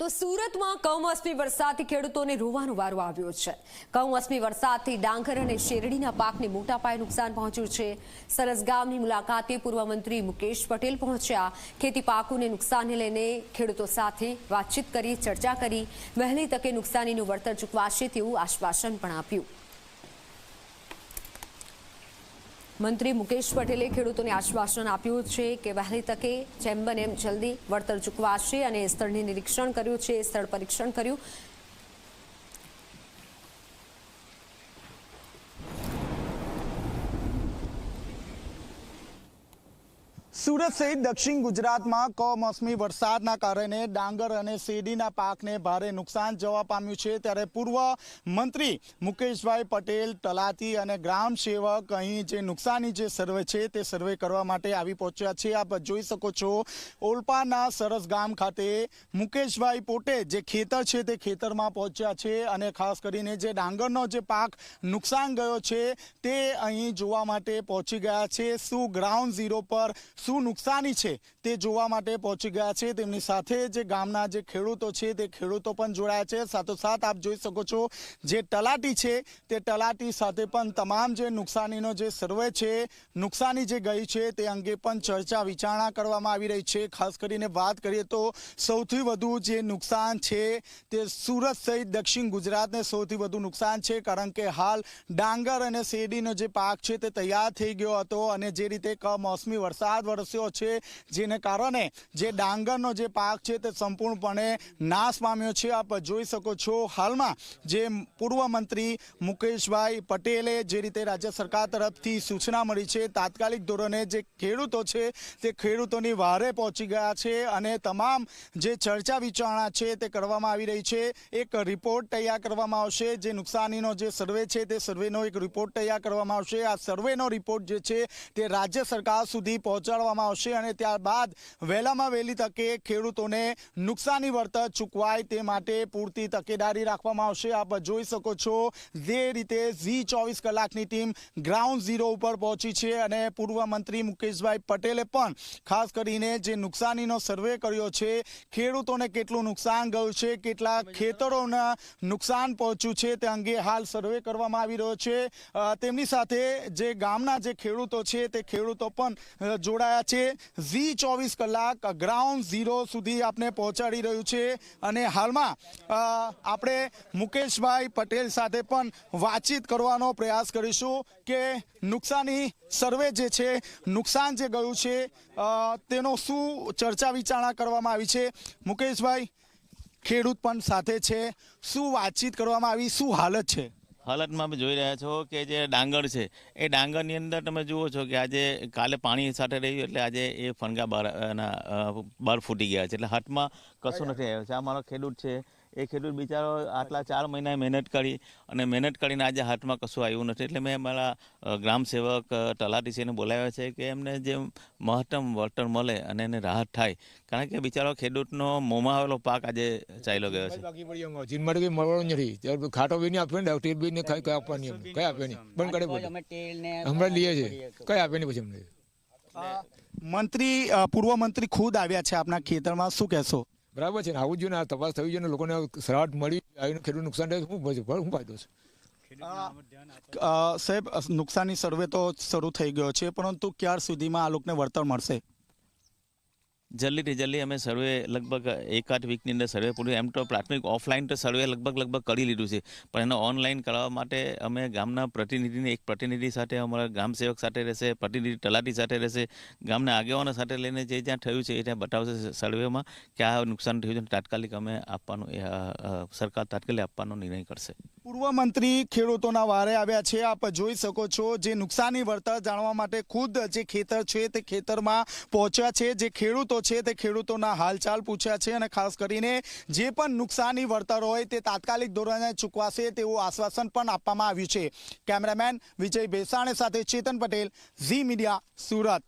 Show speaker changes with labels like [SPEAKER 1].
[SPEAKER 1] તો સુરતમાં કમોસમી વરસાદથી ખેડૂતોને રોવાનો વારો આવ્યો છે. કમોસમી વરસાદથી ડાંગર અને શેરડીના પાકને મોટા પાયે નુકસાન પહોંચ્યું છે. સરસ ગામની મુલાકાતે પૂર્વ મંત્રી મુકેશ પટેલ પહોંચ્યા. ખેતી પાકોને નુકસાનને લઈને ખેડૂતો સાથે વાતચીત કરી, ચર્ચા કરી. વહેલી તકે નુકસાનીનું વળતર ચૂકવાશે તેવું આશ્વાસન પણ આપ્યું. મંત્રી મુકેશ પટેલે ખેડૂતોને આશ્વાસન આપ્યું છે કે વહેલી તકે જેમ બને એમ જલ્દી વળતર ચૂકવાશે અને સ્થળની નિરીક્ષણ કર્યું છે, સ્થળ પરીક્ષણ કર્યું.
[SPEAKER 2] સુરત સહિત દક્ષિણ ગુજરાતમાં કમોસમી વરસાદના કારણે ડાંગર અને શેરડીના પાકને ભારે નુકસાન જવા પામ્યું છે. ત્યારે પૂર્વ મંત્રી મુકેશભાઈ પટેલ, તલાટી અને ગ્રામ સેવક અહીં જે નુકસાની જે સર્વે છે તે સર્વે કરવા માટે આવી પહોંચ્યા છે. આપ જોઈ શકો છો, ઓલપાના સરસ ગામ ખાતે મુકેશભાઈ પોતે જે ખેતર છે તે ખેતરમાં પહોંચ્યા છે અને ખાસ કરીને જે ડાંગરનો જે પાક નુકસાન ગયો છે તે અહીં જોવા માટે પહોંચી ગયા છે. શું ગ્રાઉન્ડ ઝીરો પર, શું નુકસાની છે તે જોવા માટે પહોંચી ગયા છે. તેમની સાથે જે ગામના જે ખેડૂતો છે તે ખેડૂતો પણ જોડાયા છે. સાથોસાથ આપ જોઈ શકો છો જે તલાટી છે તે તલાટી સાથે પણ તમામ જે નુકસાનીનો જે સર્વે છે, નુકસાની જે ગઈ છે તે અંગે પણ ચર્ચા વિચારણા કરવામાં આવી રહી છે. ખાસ કરીને વાત કરીએ તો સૌથી વધુ જે નુકસાન છે તે સુરત સહિત દક્ષિણ ગુજરાતને સૌથી વધુ નુકસાન છે. કારણ કે હાલ ડાંગર અને શેરડીનો જે પાક છે તે તૈયાર થઈ ગયો હતો અને જે રીતે કમોસમી વરસાદ વરસ્યો છે, જેને કારણે જે ડાંગરનો જે પાક છે તે સંપૂર્ણપણે નાશ પામ્યો છે. આપ જોઈ શકો છો હાલમાં જે પૂર્વ મંત્રી મુકેશભાઈ પટેલે જે રીતે રાજ્ય સરકાર તરફથી સૂચના મળી છે, તાત્કાલિક ધોરણે જે ખેડૂતો છે તે ખેડૂતોની વારે પહોંચી ગયા છે અને તમામ જે ચર્ચા વિચારણા છે તે કરવામાં આવી રહી છે. એક રિપોર્ટ તૈયાર કરવામાં આવશે. જે નુકસાનીનો જે સર્વે છે તે સર્વેનો એક રિપોર્ટ તૈયાર કરવામાં આવશે. આ સર્વેનો રિપોર્ટ જે છે તે રાજ્ય સરકાર સુધી પહોંચાડવામાં આવશે અને ત્યારબાદ વહેલામાં વહેલી તકે ખેડૂતોને નુકસાની વળતર ચૂકવાય તે માટે પૂરતી તકેદારી રાખવામાં આવશે. આપ જોઈ શકો છો જે રીતે ઝી ચોવીસ કલાકની ટીમ ગ્રાઉન્ડ ઝીરો ઉપર પહોંચી છે અને પૂર્વ મંત્રી મુકેશભાઈ પટેલે પણ ખાસ કરીને જે નુકસાનીનો સર્વે કર્યો છે ખેડૂતોને કેટલું નુકસાન ગયું છે કેટલા ખેતરોના નુકસાન પહોંચ્યું છે તે અંગે હાલ સર્વે કરવામાં આવી રહ્યો છે. તેમની સાથે જે ગામના જે ખેડૂતો છે તે ખેડૂતો પણ અ, જોડાયા છે. ઝી ચોવીસ કલાક ગ્રાઉન્ડ ઝીરો સુધી આપને પહોંચાડી રહ્યું છે. અને હાલમાં આપણે મુકેશભાઈ પટેલ સાથે પણ વાતચીત કરવાનો પ્રયાસ કરીશું કે નુકસાની સર્વે જે છે, નુકસાન જે ગયું છે તેનો શું ચર્ચા વિચારણા કરવામાં આવી છે? મુકેશભાઈ ખેડૂત પણ સાથે છે. શું વાતચીત કરવામાં આવી? શું હાલત છે?
[SPEAKER 3] હાલતમાં જોઈ રહ્યા છો કે જે ડાંગર છે એ ડાંગરની અંદર તમે જુઓ છો કે આજે કાલે પાણી સાથે રહ્યું એટલે આજે એ ફણગા બહાર એના ફૂટી ગયા છે. એટલે હાથમાં કશું નથી આવ્યું છે. આ મારો ખેડૂત છે. એ ખેડૂત બિચારો આટલા ચાર મહિના મહેનત કરી અને મહેનત કરીને આજે હાથમાં કશું આવ્યું નથી. એટલે મેં મારા ગ્રામ સેવક અ, તલાટી છે એને બોલાવ્યા છે કે એમને જે મહત્તમ વળતર મળે અને એને રાહત થાય. કારણ કે બિચારો ખેડૂતનો મોંમાં આવેલો પાક આજે ચાલ્યો ગયો છે.
[SPEAKER 4] બાકી મળવાનું નથી. ખાટો બી નહીં આપ્યો ને તેલ બી કઈ કઈ આપવાની કઈ આપે નહીં. બંધ કરે હમણાં લઈએ છે. કઈ આપે નહીં પછી અમને.
[SPEAKER 2] મંત્રી પૂર્વ મંત્રી ખુદ આવ્યા છે આપના ખેતરમાં. શું કહેશો?
[SPEAKER 4] બરાબર છે ને? આવું જ જોઈએ ને આ તપાસ થવી જોઈએ ને લોકોને સરાહટ મળી આવીને ખેડૂત નુકસાન થાય શું પછી શું ફાયદો છે?
[SPEAKER 2] સાહેબ નુકસાનની સર્વે તો શરૂ થઈ ગયો છે પરંતુ ક્યાર સુધીમાં આ લોકોને વળતર મળશે?
[SPEAKER 3] જલ્દીથી જલ્દી અમે સર્વે લગભગ એકાદ વીકની અંદર સર્વે પૂર્યું એમ તો પ્રાથમિક ઓફલાઈન તો સર્વે લગભગ લગભગ કરી લીધું છે. પણ એને ઓનલાઈન કરાવવા માટે અમે ગામના પ્રતિનિધિને એક પ્રતિનિધિ સાથે, અમારા ગામ સેવક સાથે રહેશે, પ્રતિનિધિ તલાટી સાથે રહેશે, ગામના આગેવાનો સાથે લઈને જે જ્યાં થયું છે એ ત્યાં બતાવશે સર્વેમાં કે આ નુકસાન થયું છે તાત્કાલિક અમે આપવાનું સરકાર તાત્કાલિક આપવાનો નિર્ણય કરશે.
[SPEAKER 2] પૂર્વ મંત્રી ખેડૂતોના વારે આવ્યા છે. આપ જોઈ શકો છો જે નુકસાની વળતર જાણવા માટે ખુદ જે ખેતર છે તે ખેતરમાં પહોંચ્યા છે. જે ખેડૂતો છે તે ખેડૂતોના હાલચાલ પૂછ્યા છે અને ખાસ કરીને જે પણ નુકસાની વળતર હોય તે તાત્કાલિક ધોરણે ચૂકવાશે તેવું આશ્વાસન પણ આપવામાં આવ્યું છે. કેમેરામેન વિજય ભેસાણે સાથે ચેતન પટેલ, ઝી મીડિયા, સુરત.